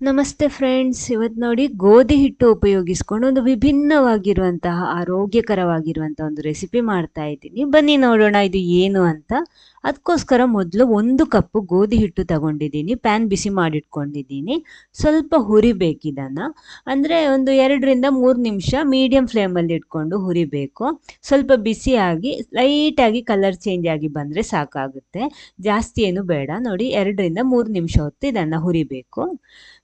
ನಮಸ್ತೆ ಫ್ರೆಂಡ್ಸ್. ಇವತ್ತು ನೋಡಿ ಗೋಧಿ ಹಿಟ್ಟು ಉಪಯೋಗಿಸ್ಕೊಂಡು ಒಂದು ವಿಭಿನ್ನವಾಗಿರುವಂತಹ ಆರೋಗ್ಯಕರವಾಗಿರುವಂಥ ಒಂದು ರೆಸಿಪಿ ಮಾಡ್ತಾ ಇದ್ದೀನಿ. ಬನ್ನಿ ನೋಡೋಣ ಇದು ಏನು ಅಂತ. ಅದಕ್ಕೋಸ್ಕರ ಮೊದಲು ಒಂದು ಕಪ್ಪು ಗೋಧಿ ಹಿಟ್ಟು ತಗೊಂಡಿದ್ದೀನಿ. ಪ್ಯಾನ್ ಬಿಸಿ ಮಾಡಿಟ್ಕೊಂಡಿದ್ದೀನಿ. ಸ್ವಲ್ಪ ಹುರಿಬೇಕು ಇದನ್ನು. ಅಂದರೆ ಒಂದು ಎರಡರಿಂದ ಮೂರು ನಿಮಿಷ ಮೀಡಿಯಮ್ ಫ್ಲೇಮಲ್ಲಿ ಇಟ್ಕೊಂಡು ಹುರಿಬೇಕು. ಸ್ವಲ್ಪ ಬಿಸಿಯಾಗಿ ಲೈಟಾಗಿ ಕಲರ್ ಚೇಂಜ್ ಆಗಿ ಬಂದರೆ ಸಾಕಾಗುತ್ತೆ. ಜಾಸ್ತಿ ಏನು ಬೇಡ. ನೋಡಿ, ಎರಡರಿಂದ ಮೂರು ನಿಮಿಷ ಹೊತ್ತು ಇದನ್ನು ಹುರಿಬೇಕು.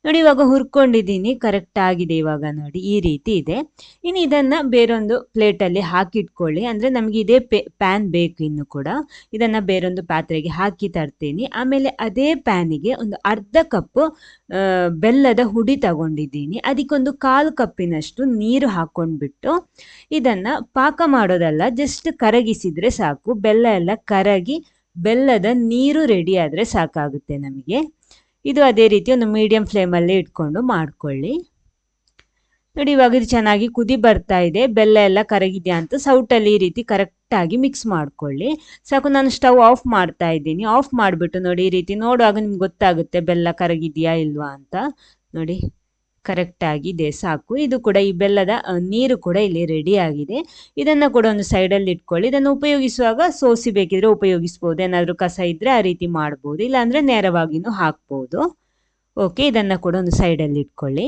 ನೋಡಿ, ಇವಾಗ ಹುರ್ಕೊಂಡಿದ್ದೀನಿ. ಕರೆಕ್ಟ್ ಆಗಿದೆ ಇವಾಗ ನೋಡಿ, ಈ ರೀತಿ ಇದೆ. ಇನ್ನು ಇದನ್ನು ಬೇರೊಂದು ಪ್ಲೇಟಲ್ಲಿ ಹಾಕಿಟ್ಕೊಳ್ಳಿ. ಅಂದರೆ ನಮಗೆ ಇದೇ ಪ್ಯಾನ್ ಬೇಕು ಇನ್ನು ಕೂಡ. ಇದನ್ನು ಬೇರೊಂದು ಪಾತ್ರೆಗೆ ಹಾಕಿ ತರ್ತೀನಿ. ಆಮೇಲೆ ಅದೇ ಪ್ಯಾನಿಗೆ ಒಂದು ಅರ್ಧ ಕಪ್ ಬೆಲ್ಲದ ಹುಡಿ ತಗೊಂಡಿದ್ದೀನಿ. ಅದಕ್ಕೊಂದು ಕಾಲು ಕಪ್ಪಿನಷ್ಟು ನೀರು ಹಾಕ್ಕೊಂಡ್ಬಿಟ್ಟು ಇದನ್ನು ಪಾಕ ಮಾಡೋದಲ್ಲ ಜಸ್ಟ್ ಕರಗಿಸಿದರೆ ಸಾಕು. ಬೆಲ್ಲ ಎಲ್ಲ ಕರಗಿ ಬೆಲ್ಲದ ನೀರು ರೆಡಿ ಆದರೆ ಸಾಕಾಗುತ್ತೆ ನಮಗೆ. ಇದು ಅದೇ ರೀತಿ ಒಂದು ಮೀಡಿಯಂ ಫ್ಲೇಮಲ್ಲಿ ಇಟ್ಕೊಂಡು ಮಾಡ್ಕೊಳ್ಳಿ. ನೋಡಿ, ಇವಾಗ ಇದು ಚೆನ್ನಾಗಿ ಕುದಿ ಬರ್ತಾ ಇದೆ. ಬೆಲ್ಲ ಎಲ್ಲ ಕರಗಿದೆಯಾ ಅಂತ ಸೌಟಲ್ಲಿ ಈ ರೀತಿ ಕರೆಕ್ಟಾಗಿ ಮಿಕ್ಸ್ ಮಾಡ್ಕೊಳ್ಳಿ. ಸಾಕು, ನಾನು ಸ್ಟವ್ ಆಫ್ ಮಾಡ್ತಾ ಇದ್ದೀನಿ. ಆಫ್ ಮಾಡಿಬಿಟ್ಟು ನೋಡಿ, ಈ ರೀತಿ ನೋಡುವಾಗ ನಿಮ್ಗೆ ಗೊತ್ತಾಗುತ್ತೆ ಬೆಲ್ಲ ಕರಗಿದೆಯಾ ಇಲ್ವಾ ಅಂತ. ನೋಡಿ. ಕರೆಕ್ಟ್ ಆಗಿದೆ, ಸಾಕು. ಇದು ಕೂಡ ಈ ಬೆಲ್ಲದ ನೀರು ಕೂಡ ಇಲ್ಲಿ ರೆಡಿ ಆಗಿದೆ. ಇದನ್ನು ಕೂಡ ಒಂದು ಸೈಡಲ್ಲಿ ಇಟ್ಕೊಳ್ಳಿ. ಇದನ್ನು ಉಪಯೋಗಿಸುವಾಗ ಸೋಸಿ ಬೇಕಿದ್ರೆ ಉಪಯೋಗಿಸ್ಬೋದು. ಏನಾದರೂ ಕಸ ಇದ್ದರೆ ಆ ರೀತಿ ಮಾಡ್ಬೋದು. ಇಲ್ಲಾಂದರೆ ನೇರವಾಗಿನೂ ಹಾಕ್ಬೋದು. ಓಕೆ ಇದನ್ನು ಕೂಡ ಒಂದು ಸೈಡಲ್ಲಿ ಇಟ್ಕೊಳ್ಳಿ.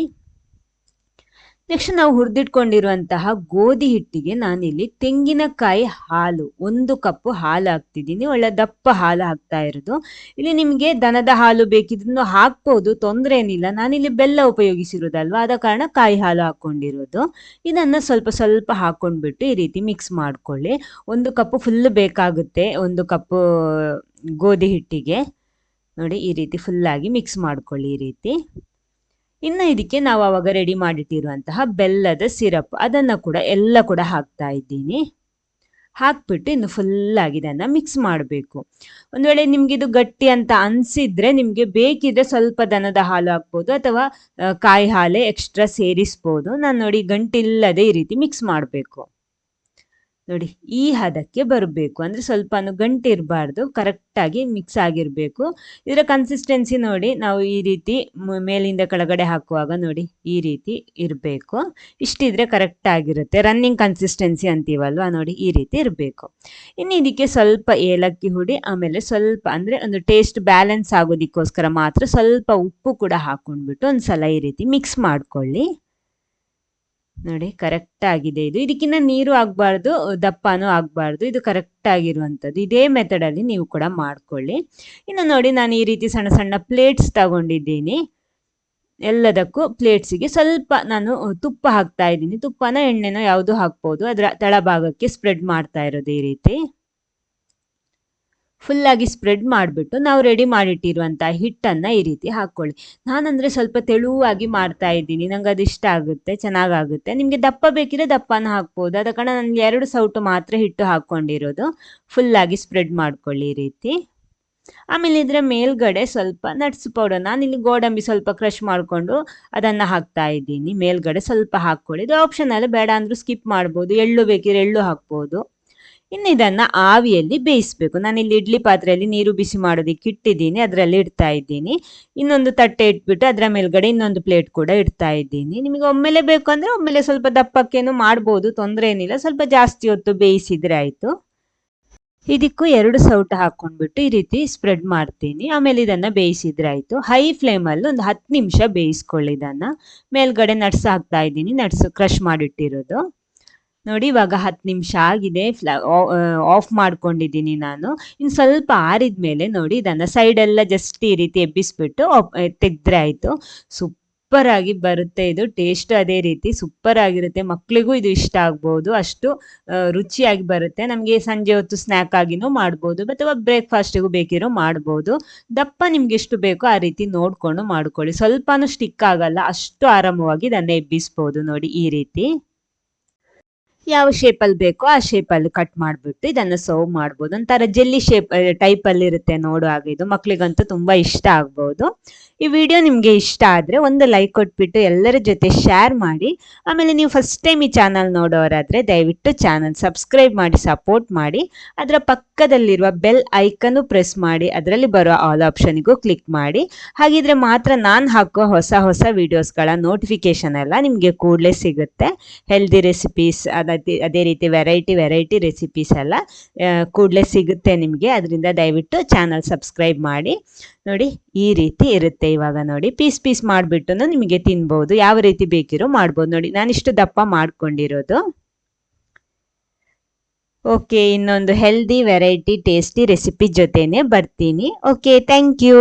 ನೆಕ್ಸ್ಟ್ ನಾವು ಹುರಿದಿಟ್ಕೊಂಡಿರುವಂತಹ ಗೋಧಿ ಹಿಟ್ಟಿಗೆ ನಾನಿಲ್ಲಿ ತೆಂಗಿನಕಾಯಿ ಹಾಲು, ಒಂದು ಕಪ್ಪು ಹಾಲು ಹಾಕ್ತಿದ್ದೀನಿ. ಒಳ್ಳೆ ದಪ್ಪ ಹಾಲು ಹಾಕ್ತಾ ಇರೋದು. ಇಲ್ಲಿ ನಿಮಗೆ ದನದ ಹಾಲು ಬೇಕಿದ್ರು ಹಾಕ್ಬೋದು ತೊಂದರೆ ಏನಿಲ್ಲ ನಾನಿಲ್ಲಿ ಬೆಲ್ಲ ಉಪಯೋಗಿಸಿರೋದಲ್ವಾ? ಆದ ಕಾರಣ ಕಾಯಿ ಹಾಲು ಹಾಕ್ಕೊಂಡಿರೋದು. ಇದನ್ನು ಸ್ವಲ್ಪ ಸ್ವಲ್ಪ ಹಾಕ್ಕೊಂಡ್ಬಿಟ್ಟು ಈ ರೀತಿ ಮಿಕ್ಸ್ ಮಾಡ್ಕೊಳ್ಳಿ. ಒಂದು ಕಪ್ಪು ಫುಲ್ ಬೇಕಾಗುತ್ತೆ, ಒಂದು ಕಪ್ಪು ಗೋಧಿ ಹಿಟ್ಟಿಗೆ. ನೋಡಿ, ಈ ರೀತಿ ಫುಲ್ಲಾಗಿ ಮಿಕ್ಸ್ ಮಾಡ್ಕೊಳ್ಳಿ ಈ ರೀತಿ. ಇನ್ನು ಇದಕ್ಕೆ ನಾವು ಅವಾಗ ರೆಡಿ ಮಾಡಿಟ್ಟಿರುವಂತಹ ಬೆಲ್ಲದ ಸಿರಪ್ ಅದನ್ನು ಕೂಡ ಎಲ್ಲ ಕೂಡ ಹಾಕ್ತಾ ಇದ್ದೀನಿ. ಹಾಕ್ಬಿಟ್ಟು ಇನ್ನು ಫುಲ್ಲಾಗಿ ಇದನ್ನು ಮಿಕ್ಸ್ ಮಾಡಬೇಕು. ಒಂದು ವೇಳೆ ನಿಮ್ಗೆ ಇದು ಗಟ್ಟಿ ಅಂತ ಅನ್ಸಿದ್ರೆ ನಿಮಗೆ ಬೇಕಿದ್ರೆ ಸ್ವಲ್ಪ ದನದ ಹಾಲು ಹಾಕ್ಬೋದು ಅಥವಾ ಕಾಯಿ ಹಾಲೆ ಎಕ್ಸ್ಟ್ರಾ ಸೇರಿಸ್ಬೋದು. ನಾನು ನೋಡಿ ಗಂಟಿಲ್ಲದೆ ಈ ರೀತಿ ಮಿಕ್ಸ್ ಮಾಡಬೇಕು. ನೋಡಿ, ಈ ಹದಕ್ಕೆ ಬರಬೇಕು. ಅಂದರೆ ಸ್ವಲ್ಪ ಗಂಟು ಇರಬಾರ್ದು ಕರೆಕ್ಟಾಗಿ ಮಿಕ್ಸ್ ಆಗಿರಬೇಕು. ಇದರ ಕನ್ಸಿಸ್ಟೆನ್ಸಿ ನೋಡಿ, ನಾವು ಈ ರೀತಿ ಮೇಲಿಂದ ಕೆಳಗಡೆ ಹಾಕುವಾಗ ನೋಡಿ, ಈ ರೀತಿ ಇರಬೇಕು. ಇಷ್ಟಿದ್ರೆ ಕರೆಕ್ಟ್ ಆಗಿರುತ್ತೆ. ರನ್ನಿಂಗ್ ಕನ್ಸಿಸ್ಟೆನ್ಸಿ ಅಂತೀವಲ್ವ, ನೋಡಿ, ಈ ರೀತಿ ಇರಬೇಕು. ಇನ್ನು ಇದಕ್ಕೆ ಸ್ವಲ್ಪ ಏಲಕ್ಕಿ ಹುಡಿ, ಆಮೇಲೆ ಸ್ವಲ್ಪ, ಅಂದರೆ ಒಂದು ಟೇಸ್ಟ್ ಬ್ಯಾಲೆನ್ಸ್ ಆಗೋದಕ್ಕೋಸ್ಕರ ಮಾತ್ರ ಸ್ವಲ್ಪ ಉಪ್ಪು ಕೂಡ ಹಾಕ್ಕೊಂಡ್ಬಿಟ್ಟು ಒಂದು ಸಲ ಈ ರೀತಿ ಮಿಕ್ಸ್ ಮಾಡ್ಕೊಳ್ಳಿ. ನೋಡಿ ಕರೆಕ್ಟ್ ಆಗಿದೆ ಇದು. ಇದಕ್ಕಿಂತ ನೀರು ಆಗಬಾರ್ದು, ದಪ್ಪನೂ ಆಗಬಾರ್ದು. ಇದು ಕರೆಕ್ಟ್ ಆಗಿರುವಂಥದ್ದು ಇದೇ ಮೆಥಡಲ್ಲಿ ನೀವು ಕೂಡ ಮಾಡ್ಕೊಳ್ಳಿ. ಇನ್ನು ನೋಡಿ, ನಾನು ಈ ರೀತಿ ಸಣ್ಣ ಸಣ್ಣ ಪ್ಲೇಟ್ಸ್ ತಗೊಂಡಿದ್ದೀನಿ. ಎಲ್ಲದಕ್ಕೂ ಪ್ಲೇಟ್ಸಿಗೆ ಸ್ವಲ್ಪ ನಾನು ತುಪ್ಪ ಹಾಕ್ತಾ ಇದ್ದೀನಿ. ತುಪ್ಪನ ಎಣ್ಣೆನೋ ಯಾವುದು ಹಾಕ್ಬೋದು. ಅದರ ತಳಭಾಗಕ್ಕೆ ಸ್ಪ್ರೆಡ್ ಮಾಡ್ತಾ ಇರೋದು ಈ ರೀತಿ. ಫುಲ್ಲಾಗಿ ಸ್ಪ್ರೆಡ್ ಮಾಡಿಬಿಟ್ಟು ನಾವು ರೆಡಿ ಮಾಡಿಟ್ಟಿರುವಂಥ ಹಿಟ್ಟನ್ನು ಈ ರೀತಿ ಹಾಕ್ಕೊಳ್ಳಿ ನಾನಂದರೆ ಸ್ವಲ್ಪ ತೆಳುವಾಗಿ ಮಾಡ್ತಾ ಇದ್ದೀನಿ. ನಂಗೆ ಅದು ಇಷ್ಟ ಆಗುತ್ತೆ, ಚೆನ್ನಾಗಾಗುತ್ತೆ. ನಿಮಗೆ ದಪ್ಪ ಬೇಕಿದ್ರೆ ದಪ್ಪನ ಹಾಕ್ಬೋದು. ಅದ ಕಾರಣ ನನಗೆ ಎರಡು ಸೌಟು ಮಾತ್ರ ಹಿಟ್ಟು ಹಾಕ್ಕೊಂಡಿರೋದು. ಫುಲ್ಲಾಗಿ ಸ್ಪ್ರೆಡ್ ಮಾಡ್ಕೊಳ್ಳಿ ಈ ರೀತಿ. ಆಮೇಲೆ ಇದರ ಮೇಲ್ಗಡೆ ಸ್ವಲ್ಪ ನಟ್ಸ್ ಪೌಡರ್ ನಾನು ಇಲ್ಲಿ ಗೋಡಂಬಿ ಸ್ವಲ್ಪ ಕ್ರಷ್ ಮಾಡಿಕೊಂಡು ಅದನ್ನು ಹಾಕ್ತಾ ಇದ್ದೀನಿ. ಮೇಲ್ಗಡೆ ಸ್ವಲ್ಪ ಹಾಕ್ಕೊಳ್ಳಿ. ಇದು ಆಪ್ಷನಲ್ ಬೇಡ ಅಂದರೂ ಸ್ಕಿಪ್ ಮಾಡ್ಬೋದು. ಎಳ್ಳು ಬೇಕಿದ್ರೆ ಎಳ್ಳು ಹಾಕ್ಬೋದು. ಇನ್ನು ಇದನ್ನು ಆವಿಯಲ್ಲಿ ಬೇಯಿಸಬೇಕು. ಇಲ್ಲಿ ಇಡ್ಲಿ ಪಾತ್ರೆಯಲ್ಲಿ ನೀರು ಬಿಸಿ ಮಾಡೋದಕ್ಕೆ ಇಟ್ಟಿದ್ದೀನಿ, ಅದರಲ್ಲಿ ಇಡ್ತಾ ಇದ್ದೀನಿ. ಇನ್ನೊಂದು ತಟ್ಟೆ ಇಟ್ಬಿಟ್ಟು ಅದರ ಮೇಲ್ಗಡೆ ಇನ್ನೊಂದು ಪ್ಲೇಟ್ ಕೂಡ ಇಡ್ತಾ ಇದ್ದೀನಿ. ನಿಮಗೆ ಒಮ್ಮೆಲೆ ಬೇಕು ಅಂದರೆ ಒಮ್ಮೆಲೆ ಸ್ವಲ್ಪ ದಪ್ಪಕ್ಕೇನು ಮಾಡ್ಬೋದು, ತೊಂದರೆ ಏನಿಲ್ಲ. ಸ್ವಲ್ಪ ಜಾಸ್ತಿ ಹೊತ್ತು ಬೇಯಿಸಿದ್ರೆ ಆಯಿತು. ಇದಕ್ಕೂ ಎರಡು ಸೌಟ ಹಾಕ್ಕೊಂಡ್ಬಿಟ್ಟು ಈ ರೀತಿ ಸ್ಪ್ರೆಡ್ ಮಾಡ್ತೀನಿ. ಆಮೇಲೆ ಇದನ್ನು ಬೇಯಿಸಿದ್ರೆ ಆಯಿತು. ಹೈ ಫ್ಲೇಮಲ್ಲಿ ಒಂದು ಹತ್ತು ನಿಮಿಷ ಬೇಯಿಸ್ಕೊಳ್ಳಿ ಇದನ್ನು. ಮೇಲ್ಗಡೆ ನಟ್ಸ್ ಹಾಕ್ತಾ ಇದ್ದೀನಿ. ನಟ್ಸ್ ಕ್ರಷ್ ಮಾಡಿಟ್ಟಿರೋದು. ನೋಡಿ ಇವಾಗ ಹತ್ತು ನಿಮಿಷ ಆಗಿದೆ ಆಫ್ ಮಾಡ್ಕೊಂಡಿದ್ದೀನಿ ನಾನು. ಇನ್ನು ಸ್ವಲ್ಪ ಆರಿದ ಮೇಲೆ ನೋಡಿ ಇದನ್ನು ಸೈಡೆಲ್ಲ ಜಸ್ಟ್ ಈ ರೀತಿ ಎಬ್ಬಿಸ್ಬಿಟ್ಟು ತೆಗೆದ್ರೆ ಆಯಿತು. ಸೂಪರ್ ಆಗಿ ಬರುತ್ತೆ ಇದು ಟೇಸ್ಟ್ ಅದೇ ರೀತಿ ಸೂಪರ್ ಆಗಿರುತ್ತೆ. ಮಕ್ಕಳಿಗೂ ಇದು ಇಷ್ಟ ಆಗ್ಬೋದು, ಅಷ್ಟು ರುಚಿಯಾಗಿ ಬರುತ್ತೆ. ನಮಗೆ ಸಂಜೆ ಹೊತ್ತು ಸ್ನ್ಯಾಕ್ ಆಗಿನೂ ಮಾಡ್ಬೋದು ಅಥವಾ ಬ್ರೇಕ್ಫಾಸ್ಟಿಗೂ ಬೇಕಿರೋ ಮಾಡ್ಬೋದು. ದಪ್ಪ ನಿಮ್ಗೆ ಎಷ್ಟು ಬೇಕೋ ಆ ರೀತಿ ನೋಡಿಕೊಂಡು ಮಾಡ್ಕೊಳ್ಳಿ. ಸ್ವಲ್ಪನೂ ಸ್ಟಿಕ್ ಆಗಲ್ಲ, ಅಷ್ಟು ಆರಾಮವಾಗಿ ಇದನ್ನು ಎಬ್ಬಿಸ್ಬೋದು ನೋಡಿ ಈ ರೀತಿ. ಯಾವ ಶೇಪಲ್ಲಿ ಬೇಕೋ ಆ ಶೇಪಲ್ಲಿ ಕಟ್ ಮಾಡಿಬಿಟ್ಟು ಇದನ್ನು ಸರ್ವ್ ಮಾಡ್ಬೋದು. ಒಂಥರ ಜೆಲ್ಲಿ ಶೇಪ್ ಟೈಪಲ್ಲಿ ಇರುತ್ತೆ ಹಾಗೆ. ಇದು ಮಕ್ಕಳಿಗಂತೂ ತುಂಬ ಇಷ್ಟ ಆಗ್ಬೋದು. ಈ ವಿಡಿಯೋ ನಿಮಗೆ ಇಷ್ಟ ಆದರೆ ಒಂದು ಲೈಕ್ ಕೊಟ್ಬಿಟ್ಟು ಎಲ್ಲರ ಜೊತೆ ಶೇರ್ ಮಾಡಿ. ಆಮೇಲೆ ನೀವು ಫಸ್ಟ್ ಟೈಮ್ ಈ ಚಾನಲ್ ನೋಡೋರಾದರೆ ದಯವಿಟ್ಟು ಚಾನಲ್ ಸಬ್ಸ್ಕ್ರೈಬ್ ಮಾಡಿ ಸಪೋರ್ಟ್ ಮಾಡಿ. ಅದರ ಪಕ್ಕದಲ್ಲಿರುವ ಬೆಲ್ ಐಕನ್ನು ಪ್ರೆಸ್ ಮಾಡಿ. ಅದರಲ್ಲಿ ಬರೋ ಆಲ್ ಆಪ್ಷನಿಗೂ ಕ್ಲಿಕ್ ಮಾಡಿ. ಹಾಗಿದ್ರೆ ಮಾತ್ರ ನಾನು ಹಾಕೋ ಹೊಸ ಹೊಸ ವಿಡಿಯೋಸ್ಗಳ ನೋಟಿಫಿಕೇಶನ್ ಎಲ್ಲ ನಿಮಗೆ ಕೂಡಲೇ ಸಿಗುತ್ತೆ. ಹೆಲ್ದಿ ರೆಸಿಪೀಸ್ ಅದೇ ಅದೇ ರೀತಿ ವೆರೈಟಿ ವೆರೈಟಿ ರೆಸಿಪೀಸ್ ಎಲ್ಲ ಕೂಡಲೇ ಸಿಗುತ್ತೆ ನಿಮಗೆ. ಅದರಿಂದ ದಯವಿಟ್ಟು ಚಾನಲ್ ಸಬ್ಸ್ಕ್ರೈಬ್ ಮಾಡಿ. ನೋಡಿ, ಈ ರೀತಿ ಇರುತ್ತೆ ಇವಾಗ ನೋಡಿ. ಪೀಸ್ ಪೀಸ್ ಮಾಡಿಬಿಟ್ಟು ನಿಮಗೆ ತಿನ್ಬೋದು. ಯಾವ ರೀತಿ ಬೇಕಿರೋ ಮಾಡ್ಬೋದು. ನೋಡಿ, ನಾನಿಷ್ಟು ದಪ್ಪ ಮಾಡ್ಕೊಂಡಿರೋದು. ಓಕೆ, ಇನ್ನೊಂದು ಹೆಲ್ದಿ ವೆರೈಟಿ ಟೇಸ್ಟಿ ರೆಸಿಪಿ ಜೊತೆನೆ ಬರ್ತೀನಿ. Okay thank you